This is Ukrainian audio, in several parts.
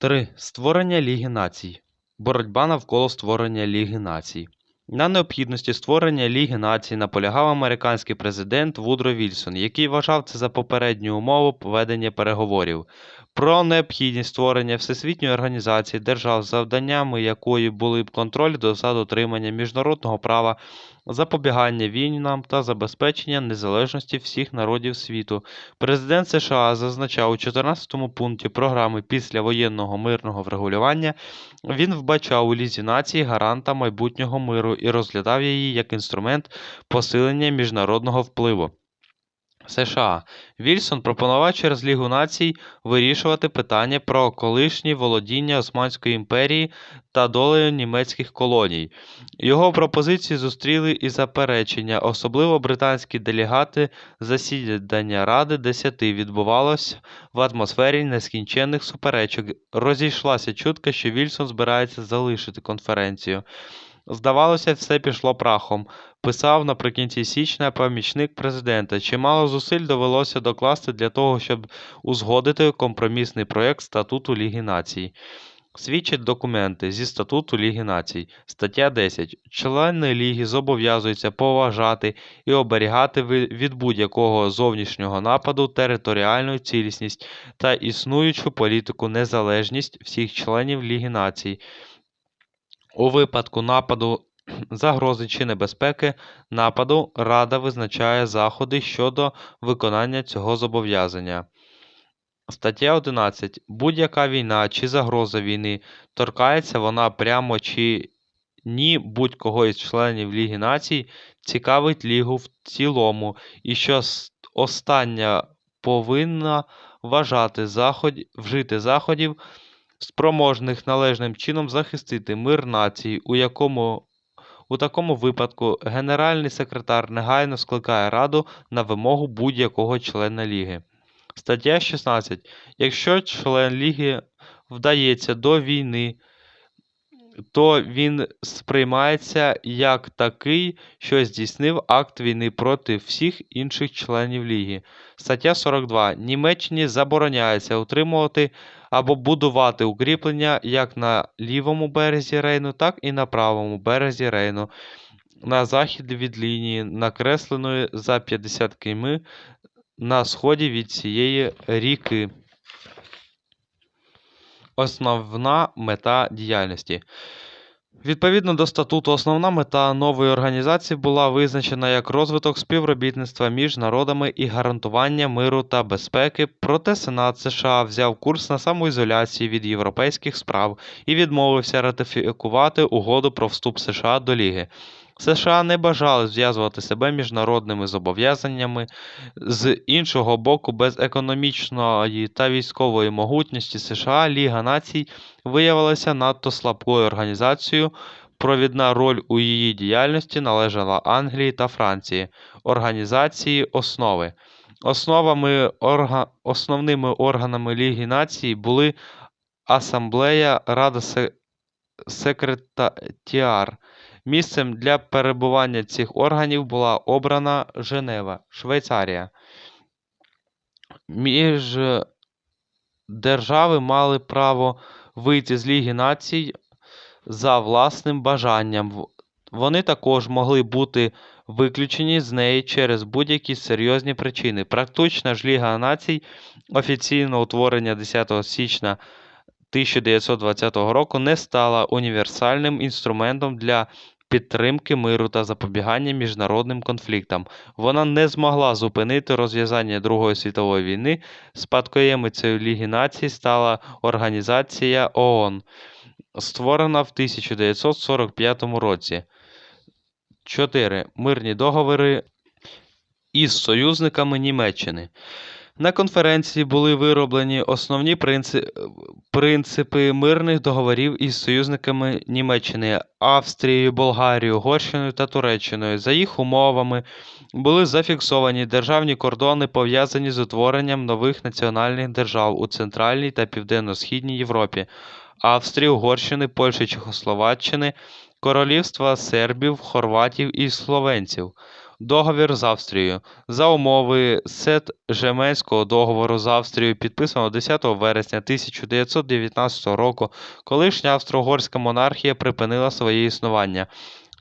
3. Створення Ліги Націй. Боротьба навколо створення Ліги Націй. На необхідності створення Ліги Націй наполягав американський президент Вудро Вільсон, який вважав це за попередню умову ведення переговорів про необхідність створення всесвітньої організації держав, завданнями якої були б контроль за дотримання міжнародного права, запобігання війнам та забезпечення незалежності всіх народів світу. Президент США зазначав у 14 пункті програми післявоєнного мирного врегулювання він вбачав у Лізі нації гаранта майбутнього миру і розглядав її як інструмент посилення міжнародного впливу. США. Вільсон пропонував через Лігу націй вирішувати питання про колишні володіння Османської імперії та долею німецьких колоній. Його пропозиції зустріли і заперечення, особливо британські делегати засідання Ради Десяти відбувалося в атмосфері нескінченних суперечок. Розійшлася чутка, що Вільсон збирається залишити конференцію. Здавалося, все пішло прахом. Писав наприкінці січня помічник президента. Чимало зусиль довелося докласти для того, щоб узгодити компромісний проєкт статуту Ліги націй. Свідчать документи зі статуту Ліги націй. Стаття 10. Члени Ліги зобов'язуються поважати і оберігати від будь-якого зовнішнього нападу територіальну цілісність та існуючу політику незалежність всіх членів Ліги націй. У випадку нападу, загрози чи небезпеки нападу Рада визначає заходи щодо виконання цього зобов'язання. Стаття 11. Будь-яка війна чи загроза війни торкається вона прямо чи ні будь-кого із членів Ліги націй, цікавить Лігу в цілому, і що остання повинна вважати заход... вжити заходів, спроможних належним чином захистити мир нації, у якому у такому випадку Генеральний секретар негайно скликає Раду на вимогу будь-якого члена Ліги. Стаття 16. Якщо член Ліги вдається до війни, то він сприймається як такий, що здійснив акт війни проти всіх інших членів Ліги. Стаття 42. Німеччині забороняється утримувати або будувати укріплення як на лівому березі Рейну, так і на правому березі Рейну, на захід від лінії, накресленої за 50 км на сході від цієї ріки. Основна мета діяльності. Відповідно до статуту, основна мета нової організації була визначена як розвиток співробітництва між народами і гарантування миру та безпеки. Проте Сенат США взяв курс на самоізоляцію від європейських справ і відмовився ратифікувати угоду про вступ США до Ліги. США не бажали зв'язувати себе міжнародними зобов'язаннями. З іншого боку, без економічної та військової могутності США Ліга націй виявилася надто слабкою організацією. Провідна роль у її діяльності належала Англії та Франції. Організації основи. Основами орга... Основними органами Ліги націй були Асамблея, Рада Се... Секретаріар. Місцем для перебування цих органів була обрана Женева, Швейцарія. Між держави мали право вийти з Ліги націй за власним бажанням. Вони також могли бути виключені з неї через будь-які серйозні причини. Практична ж Ліга націй офіційно утворення 10 січня 1920 року не стала універсальним інструментом для підтримки миру та запобігання міжнародним конфліктам. Вона не змогла зупинити розв'язання Другої світової війни. Спадкоємицею Ліги націй стала Організація ООН, створена в 1945 році. 4. Мирні договори із союзниками Німеччини. На конференції були вироблені основні принципи мирних договорів із союзниками Німеччини Австрією, Болгарією, Угорщиною та Туреччиною. За їх умовами були зафіксовані державні кордони, пов'язані з утворенням нових національних держав у Центральній та Південно-Східній Європі Австрії, Угорщини, Польщі, Чехословаччини, Королівства сербів, хорватів і словенців. Договір з Австрією. За умови Сет-Жеменського договору з Австрією, підписаного 10 вересня 1919 року, колишня австро-угорська монархія припинила своє існування.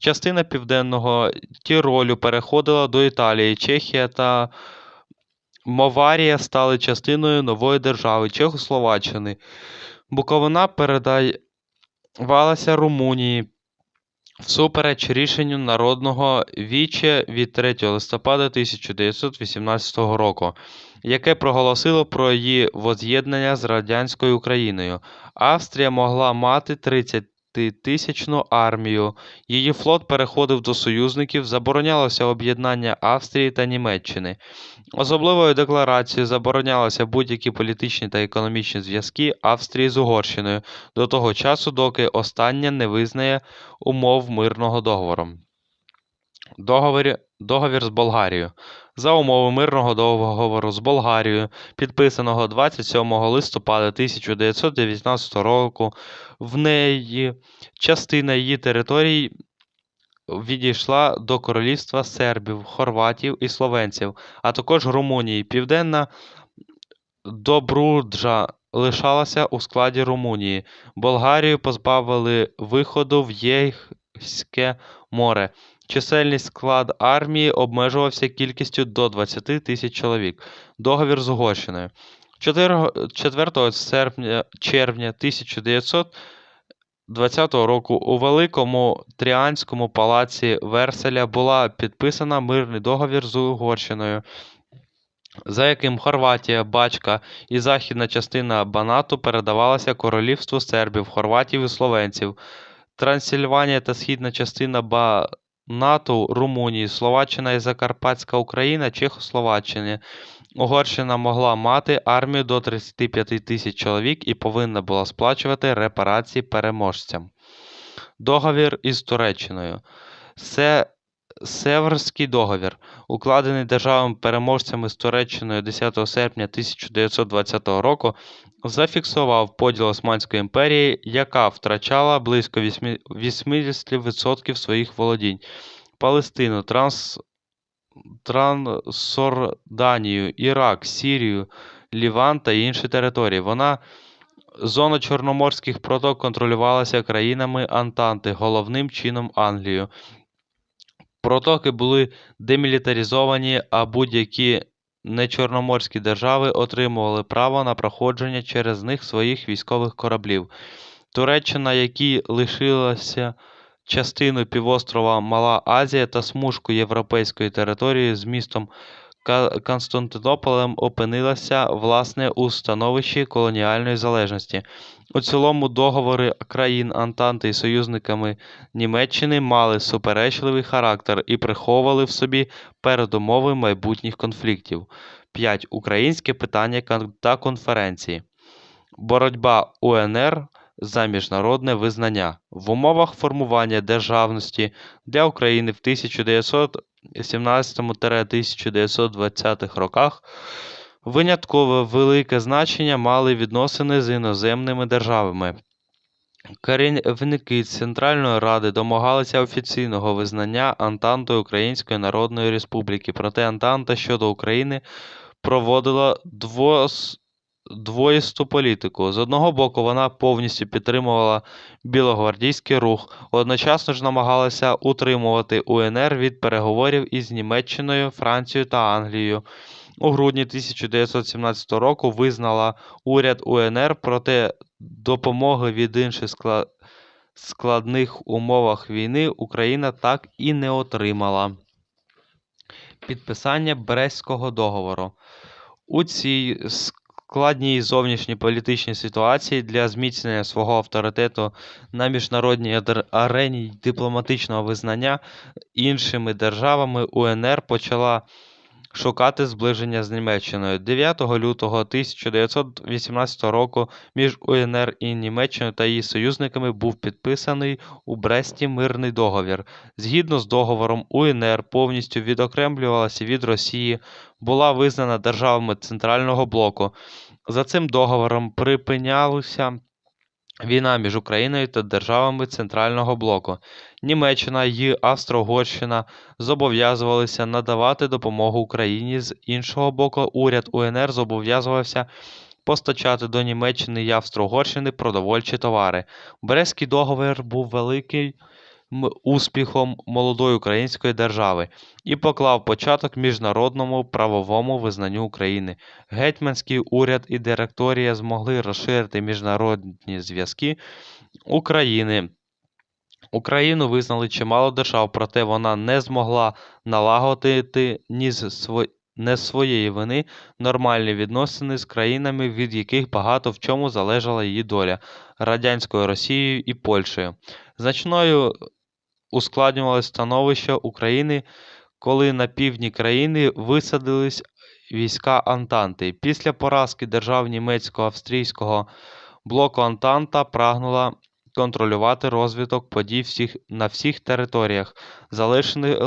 Частина південного Тіролю переходила до Італії, Чехія та Моварія стали частиною нової держави Чехословаччини. Буковина передавалася Румунії всупереч рішенню Народного віче від 3 листопада 1918 року, яке проголосило про її воз'єднання з радянською Україною. Австрія могла мати 30-тисячну армію. Її флот переходив до союзників, заборонялося об'єднання Австрії та Німеччини. Особливою декларацією заборонялися будь-які політичні та економічні зв'язки Австрії з Угорщиною до того часу, доки остання не визнає умов мирного договору. Договір, договір з Болгарією. За умови мирного договору з Болгарією, підписаного 27 листопада 1919 року, в неї частина її територій відійшла до королівства сербів, хорватів і словенців, а також Румунії. Південна Добруджа лишалася у складі Румунії. Болгарію позбавили виходу в Єгське море. Чисельний склад армії обмежувався кількістю до 20 тисяч чоловік. Договір з Угорщиною. 4 серпня червня 1920 року у Великому Тріанському палаці Верселя була підписана мирний договір з Угорщиною, за яким Хорватія, Бачка і західна частина Банату передавалася королівству сербів, хорватів і словенців. Трансильванія та східна частина Банату Румунії, Словаччина і Закарпатська Україна Чехословаччини. Угорщина могла мати армію до 35 тисяч чоловік і повинна була сплачувати репарації переможцям. Договір із Туреччиною. Се... Северський договір, укладений державами-переможцями з Туреччиною 10 серпня 1920 року, зафіксував поділ Османської імперії, яка втрачала близько 80% своїх володінь. Палестину, Транс... Трансорданію, Ірак, Сірію, Ліван та інші території. Вона Зона Чорноморських проток контролювалася країнами Антанти, головним чином Англією. Протоки були демілітаризовані, а будь-які нечорноморські держави отримували право на проходження через них своїх військових кораблів. Туреччина, якій лишилася частиною півострова Мала Азія та смужку європейської території з містом Константинополем опинилася власне у становищі колоніальної залежності. У цілому договори країн Антанти із союзниками Німеччини мали суперечливий характер і приховували в собі передумови майбутніх конфліктів. 5. Українське питання та конференції. Боротьба УНР за міжнародне визнання. В умовах формування державності для України в 1917-1920 роках винятково велике значення мали відносини з іноземними державами. Керівники Центральної Ради домагалися офіційного визнання Антантою Української Народної Республіки, проте Антанта щодо України проводила двос двоїсту політику. З одного боку, вона повністю підтримувала білогвардійський рух, одночасно ж намагалася утримувати УНР від переговорів із Німеччиною, Францією та Англією. У грудні 1917 року визнала уряд УНР, проте допомоги від інших складних умовах війни Україна так і не отримала. Підписання Брестського договору. У цій складній зовнішньополітичній ситуації для зміцнення свого авторитету на міжнародній арені дипломатичного визнання іншими державами. УНР почала шукати зближення з Німеччиною. 9 лютого 1918 року між УНР і Німеччиною та її союзниками був підписаний у Бресті мирний договір. Згідно з договором, УНР повністю відокремлювалася від Росії, була визнана державами Центрального блоку. За цим договором припинялося Війна між Україною та державами Центрального блоку. Німеччина й Австро-Угорщина зобов'язувалися надавати допомогу Україні. З іншого боку, уряд УНР зобов'язувався постачати до Німеччини і Австро-Угорщини продовольчі товари. Брестський договір був великим успіхом молодої української держави і поклав початок міжнародному правовому визнанню України. Гетьманський уряд і директорія змогли розширити міжнародні зв'язки України. Україну визнали чимало держав, проте вона не змогла налагодити ні з не з своєї вини нормальні відносини з країнами, від яких багато в чому залежала її доля радянською Росією і Польщею. Значною ускладнювалось становище України, коли на півдні країни висадились війська Антанти. Після поразки держав німецько-австрійського блоку Антанта прагнула контролювати розвиток подій всіх, на всіх територіях, залишених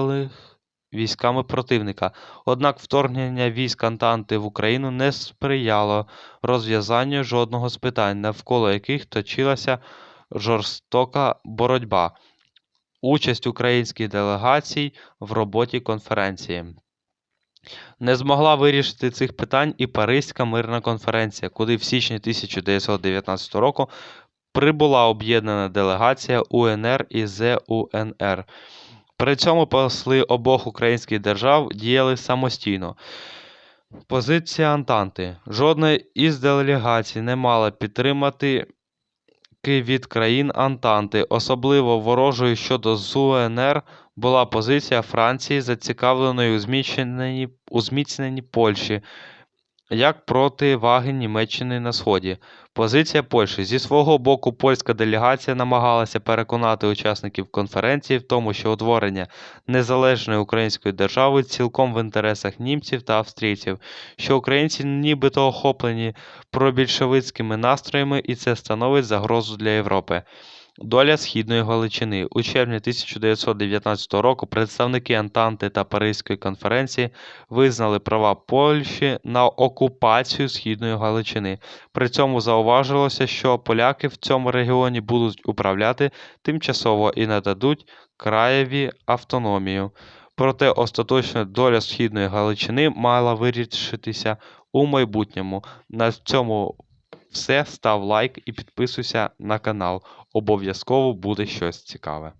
військами противника. Однак вторгнення військ Антанти в Україну не сприяло розв'язанню жодного з питань, навколо яких точилася жорстока боротьба. Участь українських делегацій в роботі конференції. Не змогла вирішити цих питань і Паризька мирна конференція, куди в січні 1919 року прибула об'єднана делегація УНР і ЗУНР. При цьому посли обох українських держав діяли самостійно. Позиція Антанти. Жодна із делегацій не мала підтримати від країн Антанти. Особливо ворожою щодо ЗУНР була позиція Франції, зацікавленої у зміцненні, Польщі як противаги Німеччини на Сході. Позиція Польщі. Зі свого боку, польська делегація намагалася переконати учасників конференції в тому, що утворення незалежної української держави цілком в інтересах німців та австрійців, що українці нібито охоплені пробільшовицькими настроями, і це становить загрозу для Європи. Доля Східної Галичини. У червні 1919 року представники Антанти та Паризької конференції визнали права Польщі на окупацію Східної Галичини. При цьому зауважилося, що поляки в цьому регіоні будуть управляти тимчасово і нададуть краєві автономію. Проте остаточна доля Східної Галичини мала вирішитися у майбутньому. На цьому все. Став лайк і підписуйся на канал. Обов'язково буде щось цікаве.